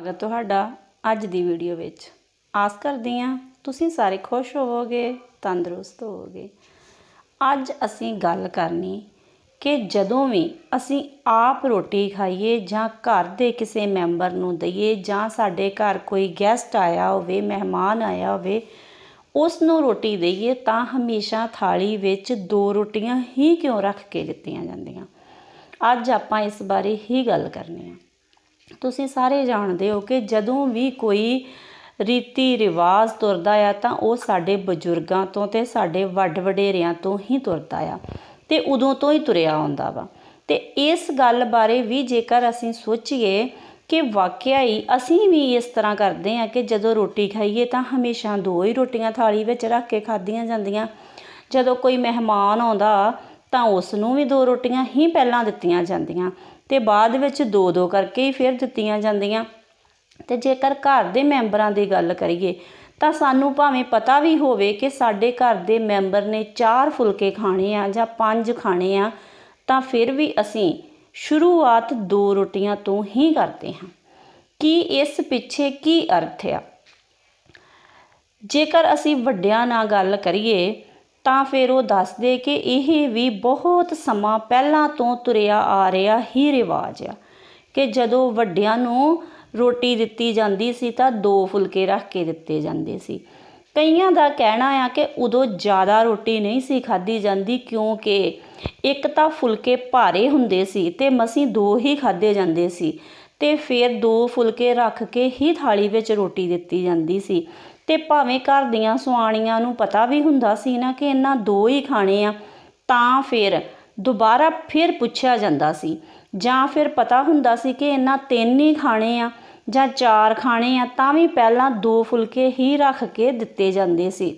ਸਵਾਗਤ ਤੁਹਾਡਾ ਅੱਜ ਦੀ ਵੀਡੀਓ ਵਿੱਚ ਆਸ ਕਰਦੀ ਹਾਂ, ਤੁਸੀਂ ਸਾਰੇ ਖੁਸ਼ ਹੋਵੋਗੇ, ਤੰਦਰੁਸਤ ਹੋਵੋਗੇ। ਅੱਜ ਅਸੀਂ ਗੱਲ ਕਰਨੀ ਕਿ ਜਦੋਂ ਵੀ ਅਸੀਂ ਆਪ ਰੋਟੀ ਖਾਈਏ ਜਾਂ ਘਰ ਦੇ ਕਿਸੇ ਮੈਂਬਰ ਨੂੰ ਦਈਏ ਜਾਂ ਸਾਡੇ ਘਰ ਕੋਈ ਗੈਸਟ ਆਇਆ ਹੋਵੇ, ਮਹਿਮਾਨ ਆਇਆ ਹੋਵੇ ਉਸ ਨੂੰ ਰੋਟੀ ਦਈਏ ਤਾਂ ਹਮੇਸ਼ਾ ਥਾਲੀ ਵਿੱਚ ਦੋ ਰੋਟੀਆਂ ਹੀ ਕਿਉਂ ਰੱਖ ਕੇ ਦਿੱਤੀਆਂ ਜਾਂਦੀਆਂ? ਅੱਜ ਆਪਾਂ ਇਸ ਬਾਰੇ ਹੀ ਗੱਲ ਕਰਨੀ ਆ ਤੁਸੀਂ ਸਾਰੇ ਜਾਣਦੇ ਹੋ ਕਿ ਜਦੋਂ ਵੀ ਕੋਈ ਰੀਤੀ ਰਿਵਾਜ ਤੁਰਦਾ ਆ ਤਾਂ ਉਹ ਸਾਡੇ ਬਜ਼ੁਰਗਾਂ ਤੋਂ ਤੇ ਸਾਡੇ ਵੱਡ ਵਡੇਰਿਆਂ ਤੋਂ ਹੀ ਤੁਰਦਾ ਆ ਤੇ ਉਦੋਂ ਤੋਂ ਹੀ ਤੁਰਿਆ ਆਉਂਦਾ ਵਾ। ਤੇ ਇਸ ਗੱਲ ਬਾਰੇ ਵੀ ਜੇਕਰ ਅਸੀਂ ਸੋਚੀਏ ਕਿ ਵਾਕਿਆ ਹੀ ਅਸੀਂ ਵੀ ਇਸ ਤਰ੍ਹਾਂ ਕਰਦੇ ਆ ਕਿ ਜਦੋਂ ਰੋਟੀ ਖਾਈਏ ਤਾਂ ਹਮੇਸ਼ਾ ਦੋ ਹੀ ਰੋਟੀਆਂ ਥਾਲੀ ਵਿੱਚ ਰੱਖ ਕੇ ਖਾਧੀਆਂ ਜਾਂਦੀਆਂ। ਜਦੋਂ ਕੋਈ ਮਹਿਮਾਨ ਆਉਂਦਾ ਤਾਂ ਉਸ ਨੂੰ ਵੀ ਦੋ ਰੋਟੀਆਂ ਹੀ ਪਹਿਲਾਂ ਦਿੱਤੀਆਂ ਜਾਂਦੀਆਂ। ਤੇ ਬਾਅਦ ਵਿੱਚ ਦੋ ਦੋ ਕਰਕੇ ਹੀ ਫਿਰ ਦਿੱਤੀਆਂ ਜਾਂਦੀਆਂ। ਤੇ ਜੇਕਰ ਘਰ ਦੇ ਮੈਂਬਰਾਂ ਦੀ ਗੱਲ ਕਰੀਏ, ਤਾਂ ਸਾਨੂੰ ਭਾਵੇਂ ਪਤਾ ਵੀ ਹੋਵੇ ਕਿ ਸਾਡੇ ਘਰ ਦੇ ਮੈਂਬਰ ਨੇ ਚਾਰ ਫੁਲਕੇ ਖਾਣੇ ਆ ਜਾਂ ਪੰਜ ਖਾਣੇ ਆ, ਤਾਂ ਫਿਰ ਵੀ ਅਸੀਂ ਸ਼ੁਰੂਆਤ ਦੋ ਰੋਟੀਆਂ ਤੋਂ ਹੀ ਕਰਦੇ ਹਾਂ। ਕੀ ਇਸ ਪਿੱਛੇ ਕੀ ਅਰਥ ਆ? ਜੇਕਰ ਅਸੀਂ ਵੱਡਿਆਂ ਨਾਲ ਗੱਲ ਕਰੀਏ ਤਾਂ ਫਿਰ ਉਹ ਦੱਸਦੇ ਕਿ ਇਹ ਵੀ ਬਹੁਤ ਸਮਾਂ ਪਹਿਲਾਂ ਤੋਂ ਤੁਰਿਆ ਆ ਰਿਹਾ ਹੀ ਰਿਵਾਜ ਆ ਕਿ ਜਦੋਂ ਵੱਡਿਆਂ ਨੂੰ ਰੋਟੀ ਦਿੱਤੀ ਜਾਂਦੀ ਸੀ ਤਾਂ ਦੋ ਫੁਲਕੇ ਰੱਖ ਕੇ ਦਿੱਤੇ ਜਾਂਦੇ ਸੀ। ਕਈਆਂ ਦਾ ਕਹਿਣਾ ਆ ਕਿ ਉਦੋਂ ਜ਼ਿਆਦਾ ਰੋਟੀ ਨਹੀਂ ਸੀ ਖਾਧੀ ਜਾਂਦੀ ਕਿਉਂਕਿ ਇੱਕ ਤਾਂ ਫੁਲਕੇ ਭਾਰੇ ਹੁੰਦੇ ਸੀ ਤੇ ਮਸੀਂ ਦੋ ਹੀ ਖਾਧੇ ਜਾਂਦੇ ਸੀ ਤੇ ਫਿਰ ਦੋ ਫੁਲਕੇ ਰੱਖ ਕੇ ਹੀ ਥਾਲੀ ਵਿੱਚ ਰੋਟੀ ਦਿੱਤੀ ਜਾਂਦੀ ਸੀ। ਤੇ ਭਾਵੇਂ ਘਰ ਦੀਆਂ ਸੁਆਣੀਆਂ ਨੂੰ ਪਤਾ ਵੀ ਹੁੰਦਾ ਸੀ ਨਾ ਕਿ ਇਹਨਾਂ ਦੋ ਹੀ ਖਾਣੇ ਆ, ਤਾਂ ਫਿਰ ਦੁਬਾਰਾ ਫਿਰ ਪੁੱਛਿਆ ਜਾਂਦਾ ਸੀ। ਜਾਂ ਫਿਰ ਪਤਾ ਹੁੰਦਾ ਸੀ ਕਿ ਇਹਨਾਂ ਤਿੰਨ ਹੀ ਖਾਣੇ ਆ ਜਾਂ ਚਾਰ ਖਾਣੇ ਆ, ਤਾਂ ਵੀ ਪਹਿਲਾਂ ਦੋ ਫੁਲਕੇ ਹੀ ਰੱਖ ਕੇ ਦਿੱਤੇ ਜਾਂਦੇ ਸੀ।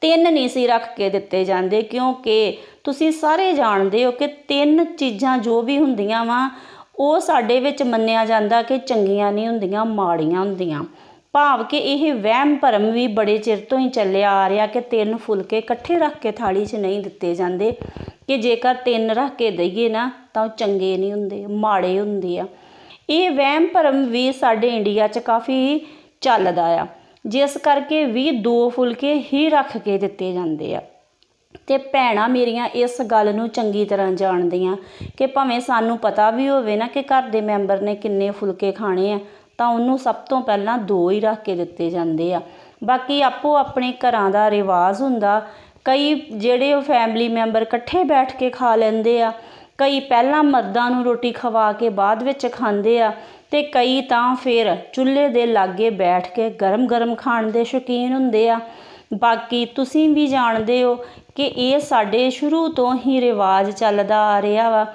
ਤਿੰਨ ਨਹੀਂ ਸੀ ਰੱਖ ਕੇ ਦਿੱਤੇ ਜਾਂਦੇ, ਕਿਉਂਕਿ ਤੁਸੀਂ ਸਾਰੇ ਜਾਣਦੇ ਹੋ ਕਿ ਤਿੰਨ ਚੀਜ਼ਾਂ ਜੋ ਵੀ ਹੁੰਦੀਆਂ ਵਾ, ਉਹ ਸਾਡੇ ਵਿੱਚ ਮੰਨਿਆ ਜਾਂਦਾ ਕਿ ਚੰਗੀਆਂ ਨਹੀਂ ਹੁੰਦੀਆਂ, ਮਾੜੀਆਂ ਹੁੰਦੀਆਂ। ਭਾਵ ਕਿ ਇਹ ਵਹਿਮ ਭਰਮ ਵੀ ਬੜੇ ਚਿਰ ਤੋਂ ਹੀ ਚੱਲਿਆ ਆ ਰਿਹਾ ਕਿ ਤਿੰਨ ਫੁਲਕੇ ਇਕੱਠੇ ਰੱਖ ਕੇ ਥਾਲੀ 'ਚ ਨਹੀਂ ਦਿੱਤੇ ਜਾਂਦੇ। ਕਿ ਜੇਕਰ ਤਿੰਨ ਰੱਖ ਕੇ ਦਈਏ ਨਾ, ਤਾਂ ਉਹ ਚੰਗੇ ਨਹੀਂ ਹੁੰਦੇ, ਮਾੜੇ ਹੁੰਦੇ ਆ। ਇਹ ਵਹਿਮ ਭਰਮ ਵੀ ਸਾਡੇ ਇੰਡੀਆ 'ਚ ਕਾਫੀ ਚੱਲਦਾ ਆ। ਜਿਸ ਕਰਕੇ ਵੀ ਦੋ ਫੁਲਕੇ ਹੀ ਰੱਖ ਕੇ ਦਿੱਤੇ ਜਾਂਦੇ ਆ। ਤੇ ਭੈਣਾਂ ਮੇਰੀਆਂ ਇਸ ਗੱਲ ਨੂੰ ਚੰਗੀ ਤਰ੍ਹਾਂ ਜਾਣਦੀਆਂ ਕਿ ਭਾਵੇਂ ਸਾਨੂੰ ਪਤਾ ਵੀ ਹੋਵੇ ਨਾ ਕਿ ਘਰ ਦੇ ਮੈਂਬਰ ਨੇ ਕਿੰਨੇ ਫੁਲਕੇ ਖਾਣੇ ਆ ਤਾਂ ਉਹਨੂੰ ਸਭ ਤੋਂ ਪਹਿਲਾਂ ਦੋ ਹੀ ਰੱਖ ਕੇ ਦਿੱਤੇ ਜਾਂਦੇ ਆ। ਬਾਕੀ ਆਪੋ ਆਪਣੇ ਘਰਾਂ ਦਾ ਰਿਵਾਜ ਹੁੰਦਾ, ਕਈ ਜਿਹੜੇ ਉਹ ਫੈਮਿਲੀ ਮੈਂਬਰ ਇਕੱਠੇ ਬੈਠ ਕੇ ਖਾ ਲੈਂਦੇ ਆ, ਕਈ ਪਹਿਲਾਂ ਮਰਦਾਂ ਨੂੰ ਰੋਟੀ ਖਵਾ ਕੇ ਬਾਅਦ ਵਿੱਚ ਖਾਂਦੇ ਆ, ਤੇ ਕਈ ਤਾਂ ਫਿਰ ਚੁੱਲ੍ਹੇ ਦੇ ਲਾਗੇ ਬੈਠ ਕੇ ਗਰਮ-ਗਰਮ ਖਾਣ ਦੇ ਸ਼ੌਕੀਨ ਹੁੰਦੇ ਆ। ਬਾਕੀ ਤੁਸੀਂ ਵੀ ਜਾਣਦੇ ਹੋ ਕਿ ਇਹ ਸਾਡੇ ਸ਼ੁਰੂ ਤੋਂ ਹੀ ਰਿਵਾਜ ਚੱਲਦਾ ਆ ਰਿਹਾ ਵਾ।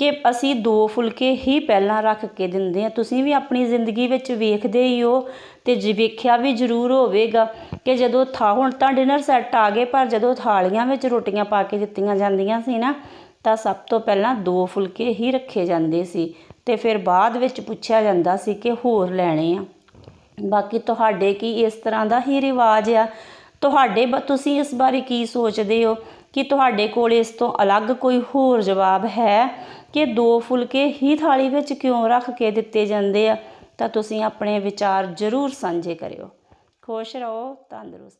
ਕਿ ਅਸੀਂ ਦੋ ਫੁਲਕੇ ਹੀ ਪਹਿਲਾਂ ਰੱਖ ਕੇ ਦਿੰਦੇ ਆ ਤੁਸੀਂ ਵੀ ਆਪਣੀ ਜ਼ਿੰਦਗੀ ਵਿੱਚ ਵੇਖਦੇ ਹੀ ਹੋ ਤੇ ਜੇ ਵੇਖਿਆ ਵੀ ਜ਼ਰੂਰ ਹੋਵੇਗਾ ਕਿ ਜਦੋਂ ਥਾ ਹੁਣ ਤਾਂ ਡਿਨਰ ਸੈੱਟ ਆ ਗਏ, ਪਰ ਜਦੋਂ ਥਾਲੀਆਂ ਵਿੱਚ ਰੋਟੀਆਂ ਪਾ ਕੇ ਦਿੱਤੀਆਂ ਜਾਂਦੀਆਂ ਸੀ ਨਾ, ਤਾਂ ਸਭ ਤੋਂ ਪਹਿਲਾਂ ਦੋ ਫੁਲਕੇ ਹੀ ਰੱਖੇ ਜਾਂਦੇ ਸੀ ਤੇ ਫਿਰ ਬਾਅਦ ਵਿੱਚ ਪੁੱਛਿਆ ਜਾਂਦਾ ਸੀ ਕਿ ਹੋਰ ਲੈਣੇ ਆ। ਬਾਕੀ ਤੁਹਾਡੇ ਕੀ ਇਸ ਤਰ੍ਹਾਂ ਦਾ ਹੀ ਰਿਵਾਜ ਆ ਤੁਹਾਡੇ ਤੁਸੀਂ ਇਸ ਬਾਰੇ ਕੀ ਸੋਚਦੇ ਹੋ? ਕਿ ਤੁਹਾਡੇ ਕੋਲ ਇਸ ਤੋਂ ਅਲੱਗ ਕੋਈ ਹੋਰ ਜਵਾਬ ਹੈ? ਕਿ ਦੋ ਫੁਲਕੇ ਹੀ ਥਾਲੀ ਵਿੱਚ ਕਿਉਂ ਰੱਖ ਕੇ ਦਿੱਤੇ ਜਾਂਦੇ ਆ? ਤਾਂ ਤੁਸੀਂ ਆਪਣੇ ਵਿਚਾਰ ਜ਼ਰੂਰ ਸਾਂਝੇ ਕਰਿਓ। ਖੁਸ਼ ਰਹੋ, ਤੰਦਰੁਸਤ